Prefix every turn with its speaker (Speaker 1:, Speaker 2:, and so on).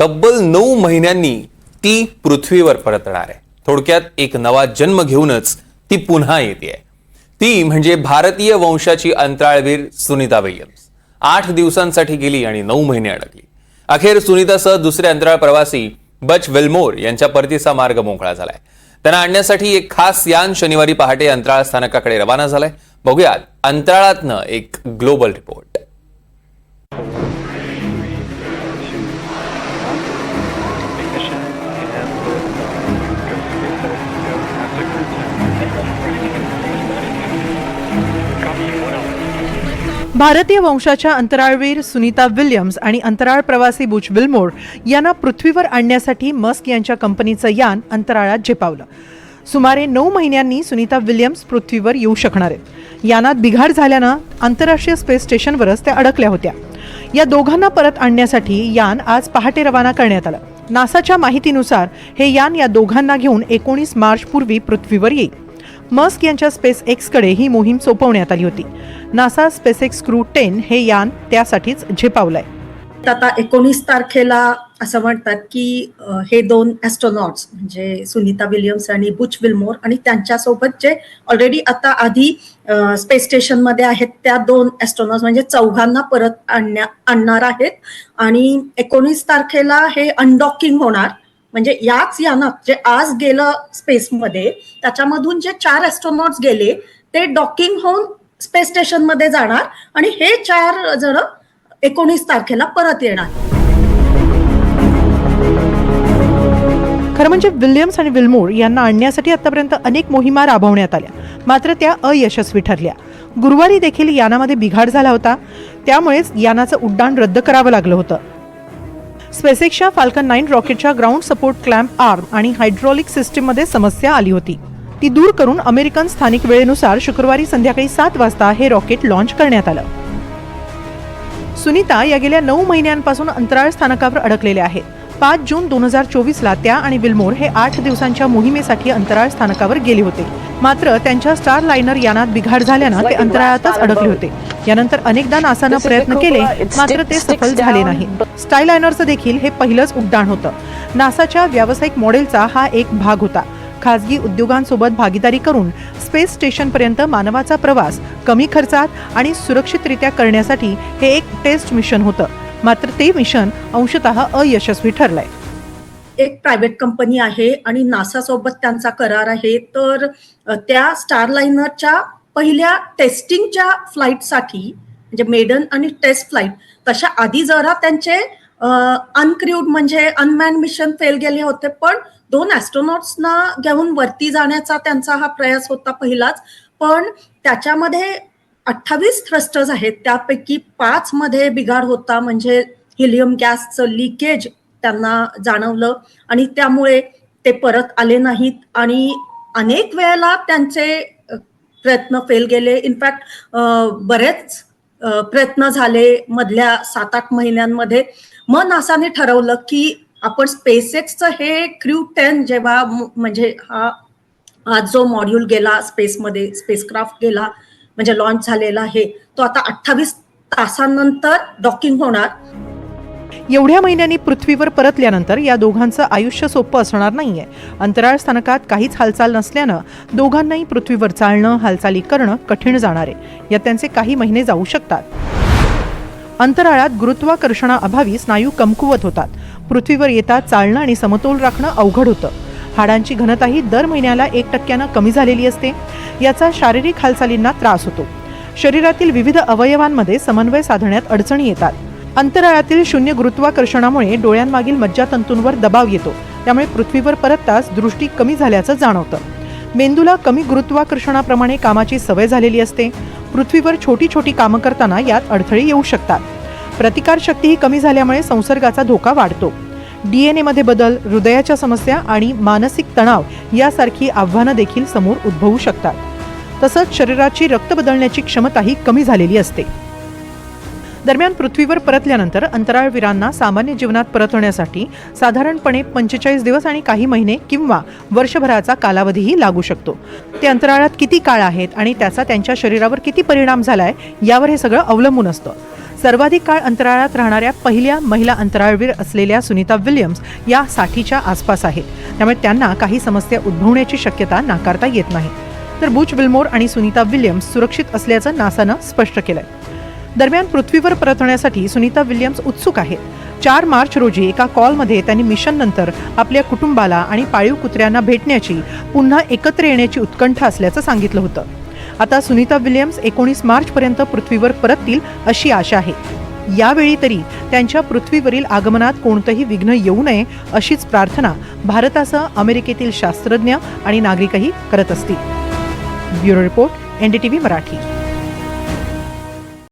Speaker 1: तब्बल नऊ महिन्यांनी ती पृथ्वीवर परतणार आहे. थोडक्यात एक नवा जन्म घेऊनच ती पुन्हा येते ती म्हणजे भारतीय वंशाची अंतराळवीर सुनीता विल्यम्स. आठ दिवसांसाठी गेली आणि नऊ महिने अडकली. अखेर सुनीतासह दुसरे अंतराळ प्रवासी बच वेल्मोर यांच्या परतीचा मार्ग मोकळा झालाय. त्यांना आणण्यासाठी एक खास यान शनिवारी पहाटे अंतराळ स्थानकाकडे रवाना झालाय. बघूयात अंतराळातनं एक ग्लोबल रिपोर्ट.
Speaker 2: भारतीय वंशाच्या अंतराळवीर सुनीता विल्यम्स आणि अंतराळ प्रवासी बुच विल्मोर यांना पृथ्वीवर आणण्यासाठी मस्क यांच्या कंपनीचं यान अंतराळात झेपावलं. सुमारे नऊ महिन्यांनी सुनीता विल्यम्स पृथ्वीवर येऊ शकणार आहेत. यानात बिघाड झाल्यानं आंतरराष्ट्रीय स्पेस स्टेशनवरच त्या अडकल्या होत्या. या दोघांना परत आणण्यासाठी यान आज पहाटे रवाना करण्यात आलं. नासाच्या माहितीनुसार हे यान या दोघांना घेऊन एकोणीस मार्च पूर्वी पृथ्वीवर येईल. मस्क यांच्या स्पेस एक्सकडे ही मोहीम सोपवण्यात आली होती. NASA SpaceX crew ten हे यान त्यासाठीच झेपावलंय.
Speaker 3: आता एकोणीस तारखेला असं म्हणतात की हे दोन ॲस्ट्रॉनॉट्स म्हणजे सुनीता विलियम्स आणि बुच विल्मोर आणि त्यांच्यासोबत जे ऑलरेडी आता आधी स्पेस स्टेशनमध्ये आहेत त्या दोन ॲस्ट्रॉनॉट्स म्हणजे चौघांना परत आणण्या आणणार आहेत. आणि एकोणीस तारखेला हे अनडॉकिंग होणार. म्हणजे याच यानात जे आज गेलं स्पेसमध्ये त्याच्यामधून जे चार ॲस्ट्रॉनॉट्स गेले ते डॉकिंग होऊन स्पेस स्टेशनमध्ये जाणार आणि हे चार जण एकोणीस तारखेला परत येणार.
Speaker 2: खरं म्हणजे विल्यम्स आणि विल्मोर यांना आणण्यासाठी आतापर्यंत अनेक मोहिमा राबवण्यात आल्या. मात्र त्या अयशस्वी ठरल्या. गुरुवारी देखील यानामध्ये बिघाड झाला होता. त्यामुळेच यानाचं उड्डाण रद्द करावं लागलं होतं. स्पेसेक्सच्या फाल्कन नाईन रॉकेटच्या ग्राउंड सपोर्ट क्लॅम्प आर्म आणि हायड्रॉलिक सिस्टीममध्ये समस्या आली होती. ती दूर करून अमेरिकन स्थानिक वेळेनुसार शुक्रवारी संध्याकाळी सात वाजता हे रॉकेट लॉन्च करण्यात आलं. सुनीता या गेल्या नऊ महिन्यांपासून अंतराळ स्थानकावर अडकलेल्या आहेत. पाच जून दोन हजार चोवीसला त्या आणि विल्मोर हे आठ दिवसांच्या मोहिमेसाठी अंतराळ स्थानकावर गेले होते. मात्र त्यांच्या स्टार लायनर यानात बिघाड झाल्यानं ते अंतराळातच अडकले होते. यानंतर अनेकदा नासानं प्रयत्न केले मात्र ते सफल झाले नाही. स्टाय लायनरचं देखील हे पहिलंच उड्डाण होतं. नासाच्या व्यावसायिक मॉडेलचा हा एक भाग होता. खासगी उद्योगांसोबत भागीदारी करून स्पेस स्टेशनपर्यंत मानवाचा प्रवास कमी खर्चात आणि सुरक्षितरित्या करण्यासाठी हे एक टेस्ट मिशन होतं. मात्र ते मिशन अंशतः अयशस्वी ठरलंय.
Speaker 3: एक प्रायव्हेट कंपनी आहे आणि नासासोबत त्यांचा करार आहे. तर त्या स्टारलाइनरच्या पहिल्या टेस्टिंगच्या फ्लाईटसाठी म्हणजे मेडन आणि टेस्ट फ्लाईट तशा आधी जरा त्यांचे अनक्र्यूड म्हणजे अनमॅन मिशन फेल गेले होते. पण दोन ॲस्ट्रॉनॉट्सना घेऊन वरती जाण्याचा त्यांचा हा प्रयास होता पहिलाच. पण त्याच्यामध्ये अठ्ठावीस थ्रस्टर्स आहेत. त्यापैकी पाच मध्ये बिघाड होता. म्हणजे हिलियम गॅसचं लिकेज त्यांना जाणवलं आणि त्यामुळे ते परत आले नाहीत. आणि अनेक वेळेला त्यांचे प्रयत्न फेल गेले. इनफॅक्ट बरेच प्रयत्न झाले मधल्या सात आठ महिन्यांमध्ये. मग नासाने ठरवलं की आपण स्पेसएक्सचं हे क्र्यू टेन जेव्हा म्हणजे हा आज जो मॉड्यूल गेला स्पेसमध्ये स्पेसक्राफ्ट गेला म्हणजे लॉन्च झालेला आहे तो आता अठ्ठावीस तासांनंतर डॉकिंग होणार.
Speaker 2: एवढ्या महिन्यांनी पृथ्वीवर परतल्यानंतर या दोघांचं आयुष्य सोपं असणार नाहीये. अंतराळ स्थानकात काहीच हालचाल नसल्यानं दोघांनाही पृथ्वीवर चालणं हालचाली करणं कठीण जाणार आहे. यात त्यांचे काही महिने जाऊ शकतात. अंतराळात गुरुत्वाकर्षणाअभावी स्नायू कमकुवत होतात. पृथ्वीवर येतात चालणं आणि समतोल राखणं अवघड होतं. हाडांची घनताही दर महिन्याला एक टक्क्यानं कमी झालेली असते. याचा शारीरिक हालचालींना त्रास होतो. शरीरातील विविध अवयवांमध्ये समन्वय साधण्यात अडचणी येतात. अंतराळातील शून्य गुरुत्वाकर्षणामुळे डोळ्यांमागील मज्जातंतूंवर दबाव येतो. त्यामुळे पृथ्वीवर परतताच दृष्टी कमी झाल्याचं जाणवतं. मेंदूला कमी गुरुत्वाकर्षणाप्रमाणे कामाची सवय झालेली असते. पृथ्वीवर छोटी छोटी कामं करताना यात अडथळे येऊ शकतात. प्रतिकारशक्तीही कमी झाल्यामुळे संसर्गाचा धोका वाढतो. डी एन एमध्ये बदल हृदयाच्या समस्या आणि मानसिक तणाव यासारखी आव्हानं देखील समोर उद्भवू शकतात. तसंच शरीराची रक्त बदलण्याची क्षमताही कमी झालेली असते. दरम्यान पृथ्वीवर परतल्यानंतर अंतराळवीरांना सामान्य जीवनात परतण्यासाठी साधारणपणे पंचेचाळीस दिवस आणि काही महिने किंवा वर्षभराचा कालावधीही लागू शकतो. ते अंतराळात किती काळ आहेत आणि त्याचा त्यांच्या शरीरावर किती परिणाम झालाय यावर हे सगळं अवलंबून असतं. सर्वाधिक काळ अंतराळात राहणाऱ्या पहिल्या महिला अंतराळवीर असलेल्या सुनीता विल्यम्स या साठीच्या आसपास आहेत. त्यामुळे त्यांना काही समस्या उद्भवण्याची शक्यता नाकारता येत नाही. तर बुच विल्मोर आणि सुनीता विल्यम्स सुरक्षित असल्याचं नासानं स्पष्ट केलंय. दरम्यान पृथ्वीवर परतण्यासाठी सुनीता विल्यम्स उत्सुक आहेत. चार मार्च रोजी एका कॉलमध्ये त्यांनी मिशननंतर आपल्या कुटुंबाला आणि पाळीव कुत्र्यांना भेटण्याची पुन्हा एकत्र येण्याची उत्कंठा असल्याचं सांगितलं होतं. आता सुनीता विल्यम्स एकोणीस मार्चपर्यंत पृथ्वीवर परततील अशी आशा आहे. यावेळी तरी त्यांच्या पृथ्वीवरील आगमनात कोणतंही विघ्न येऊ नये अशीच प्रार्थना भारतासह अमेरिकेतील शास्त्रज्ञ आणि नागरिकही करत असतील. Bureau report NDTV Marathi.